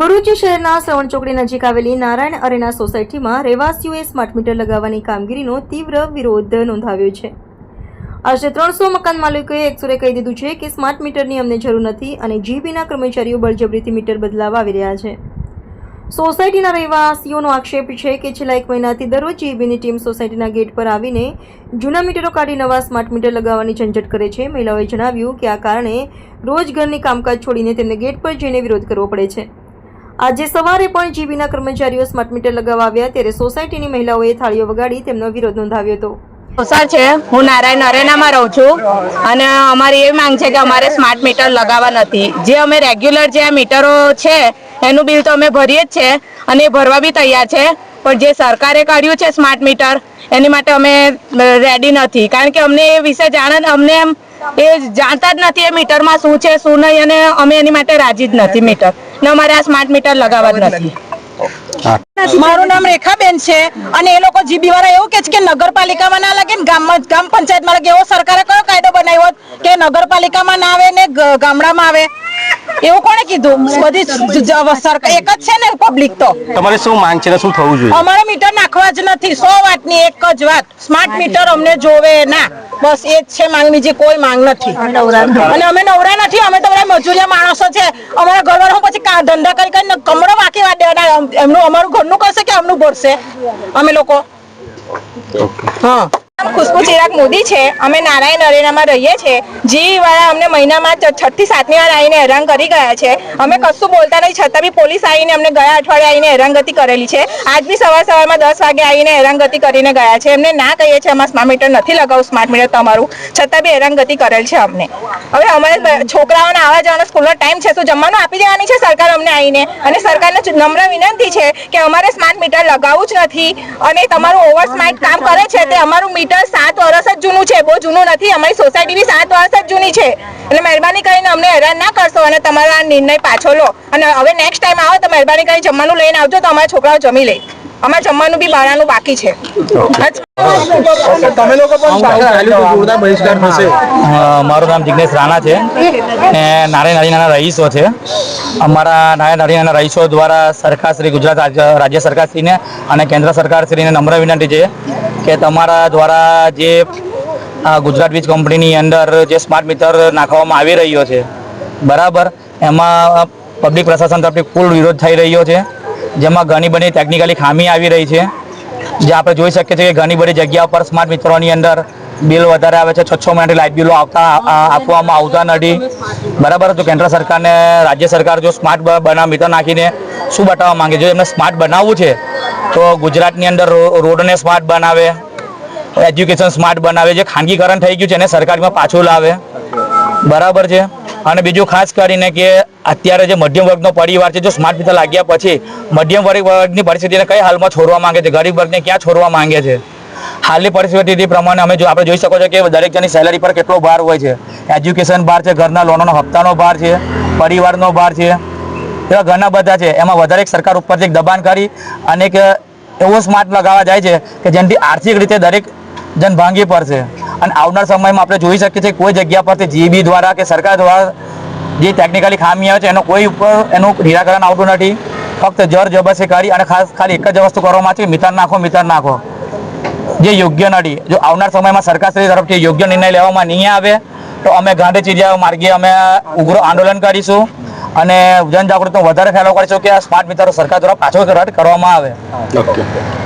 ભરૂચ શહેરના ચોકડી નજીક આવેલી નારાયણ અરેના સોસાયટીમાં રહેવાસીઓએ સ્માર્ટ મીટર લગાવવાની કામગીરીનો તીવ્ર વિરોધ નોંધાવ્યો છે. આશરે ત્રણસો મકાન માલિકોએ એકસુરે કહી દીધું છે કે સ્માર્ટ મીટરની અમને જરૂર નથી અને જીબીના કર્મચારીઓ બળજબરીથી મીટર બદલાવા આવી રહ્યા છે. સોસાયટીના રહેવાસીઓનો આક્ષેપ છે કે છેલ્લા એક મહિનાથી દરરોજ જીબીની ટીમ સોસાયટીના ગેટ પર આવીને જૂના મીટરો કાઢી નવા સ્માર્ટ મીટર લગાવવાની ઝંઝટ કરે છે. મહિલાઓએ જણાવ્યું કે આ કારણે રોજ ઘરની કામકાજ છોડીને તેમને ગેટ પર જઈને વિરોધ કરવો પડે છે. આજે સવારે પણ જીબીના કર્મચારીઓ સ્માર્ટ મીટર લગાવવા આવ્યા ત્યારે સોસાયટીની મહિલાઓએ થાળીઓ વગાડી તેમનો વિરોધ નોંધાવ્યો હતો. સર છે. હું નારાયણ અરેનામાં રહું છું અને અમારી એ માંગ છે કે અમારે સ્માર્ટ મીટર લગાવવા નથી. જે અમે રેગ્યુલર જે મીટરો છે, એનું બિલ તો અમે ભરીએ જ છે અને એ ભરવા બી તૈયાર છે. પણ જે સરકારે કાઢ્યું છે સ્માર્ટ મીટર, એની માટે અમે રેડી નથી. કારણ કે અમને એ વિશે જાણ, અમને એમ એ જાણતા જ નથી એ મીટરમાં શું છે, શું નહીં અને અમે એની માટે રાજી જ નથી મીટર. ને અમારે આ સ્માર્ટ મીટર લગાવવા નથી. મારું નામ રેખાબેન છે અને એ લોકો જીબી વાળા એવું કે છે કે નગરપાલિકામાં ના લાગે ને ગામમાં ગામ પંચાયતમાં લાગે. એવો સરકારે કયો કાયદો બનાવ્યો કે નગરપાલિકામાં ના આવે ને ગામડામાં આવે? એવું કોણે કીધું? બધી સરકાર એક જ છે ને પબ્લિક તો. તમારે શું માંગ છે ને શું થવું જોઈએ? અમારે મીટર નાખવા જ નથી. સો વાતની એક જ વાત. સ્માર્ટ મીટર અમને જોવે ના. બસ એ જ છે માંગ બીજી કોઈ માંગ નથી. અને અમે નવરા નથી અમે તો બધા મજૂરિયા માણસો છે અમારા ઘરવાળા પછી કા- ધંધા કરી કરીને કમરો વાંકી વા દેવાના એમનું અમારું ઘરનું કરશે છે અમે લોકો હા. ખુશ્બુ ચિરાગ મોદી છે. અમે નારાયણ અરેનામાં રહીએ છીએ. જી વાળા અમને મહિનામાં છઠ્ઠી સાતમી વાર આવીને હેરાન કરી ગયા છે. અમે કશું બોલતા નહીં, છતાં બી પોલીસ આવીને અમને ગયા અઠવાડિયે આવીને હેરાનગતિ કરેલી છે. આજ બી સવાર સવારમાં દસ વાગે આવીને હેરાનગતિ કરીને ગયા છે. એમને ના કહીએ છીએ અમારે સ્માર્ટ મીટર નથી લગાવું સ્માર્ટ મીટર તમારું. છતાં બી હેરાનગતિ કરેલ છે અમને. હવે અમારે છોકરાઓને આવવા જવાનો સ્કૂલનો ટાઈમ છે તો જમવાનું આપી દેવાની છે સરકાર અમને આવીને? અને સરકારને નમ્ર વિનંતી છે કે અમારે સ્માર્ટ મીટર લગાવવું જ નથી. અને તમારું ઓવર સ્માર્ટ કામ કરે છે, તે અમારું મીટર સાત વર્ષ જ જૂનું છે. બહુ જૂનું નથી. અમારી સોસાયટી બી સાત વર્ષ જ જૂની છે. એટલે મહેરબાની કરીને અમને હેરાન ના કરશો અને તમારો આ નિર્ણય પાછો લો. અને હવે નેક્સ્ટ ટાઈમ આવો તો મહેરબાની કરીને જમવાનું લઈને આવજો. તો અમારા છોકરાઓ જમી લે. અમારે જમવાનું બી બહારનું બાકી છે. મારું નામ જિગ્નેશ રાણા છે. ને નારાયણ હરિયાણાના રહીશો છે. અમારા નારાયણ હરિયાણાના રહીશો દ્વારા સરકાર શ્રી ગુજરાત રાજ્ય રાજ્ય સરકારશ્રીને અને કેન્દ્ર સરકારશ્રીને નમ્ર વિનંતી છે. કે તમારા દ્વારા જે ગુજરાત વીજ કંપનીની અંદર જે સ્માર્ટ મીટર નાખવામાં આવી રહ્યો છે, બરાબર? એમાં પબ્લિક પ્રશાસન તરફથી ફૂલ વિરોધ થઈ રહ્યો છે. જેમાં ઘણી બધી ટેકનિકલી ખામી આવી રહી છે. જે આપણે જોઈ શકીએ છીએ કે ઘણી બધી જગ્યા પર સ્માર્ટ મીટરોની અંદર બિલ વધારે આવે છે. છ છ મહિનાથી લાઇટ બિલો આવતા આપવામાં આવતા નથી. બરાબર? તો કેન્દ્ર સરકારને, રાજ્ય સરકાર જો સ્માર્ટ બનાવ મીટર નાખીને શું બતાવવા માંગે જો એમને સ્માર્ટ બનાવવું છે તો ગુજરાતની અંદર રોડને સ્માર્ટ બનાવે એજ્યુકેશન સ્માર્ટ બનાવે, જે ખાનગીકરણ થઈ ગયું છે એને સરકારમાં પાછું લાવે. બરાબર છે? અને બીજું ખાસ કરીને કે અત્યારે જે મધ્યમ વર્ગનો પરિવાર છે, જો સ્માર્ટ મીટર લાગ્યા પછી મધ્યમ વર્ગ વર્ગની પરિસ્થિતિને કઈ હાલમાં છોડવા માંગે છે? ગરીબ વર્ગને ક્યાં છોડવા માંગે છે? હાલની પરિસ્થિતિ પ્રમાણે અમે જો આપણે જોઈ શકો છો કે દરેક જણની સેલેરી પર કેટલો ભાર હોય છે. એજ્યુકેશન ભાર છે, ઘરના લોનનો હપ્તાનો ભાર છે, પરિવારનો ભાર છે. એવા ઘણા બધા છે. એમાં વધારે સરકાર ઉપર એક દબાણ કરી અને એક એવો સ્માર્ટ લગાવવા જાય છે કે જેનાથી આર્થિક રીતે દરેક જન ભાંગી પડશે. અને આવનાર સમયમાં આપણે જોઈ શકીએ છીએ કોઈ જગ્યા પરથી જીબી દ્વારા કે સરકાર દ્વારા જે ટેકનિકલી ખામી આવે છે, એનો કોઈ ઉપર એનું નિરાકરણ આવતું નથી. ફક્ત જર જબરજસ્તી કરી અને ખાસ ખાલી એક જ વસ્તુ કરવામાં આવે છે કે નાખો મિતર નાખો. જે યોગ્ય નથી. જો આવનાર સમયમાં સરકારશ્રી તરફથી યોગ્ય નિર્ણય લેવામાં નહીં આવે, તો અમે ગાંધી ચીડિયા માર્ગે અમે ઉગ્ર આંદોલન કરીશું. અને જનજાગૃતિનો વધારે ફેલાવો કરશો કે આ સ્માર્ટ મીટર સરકાર દ્વારા પાછો રદ કરવામાં આવે. ઓકે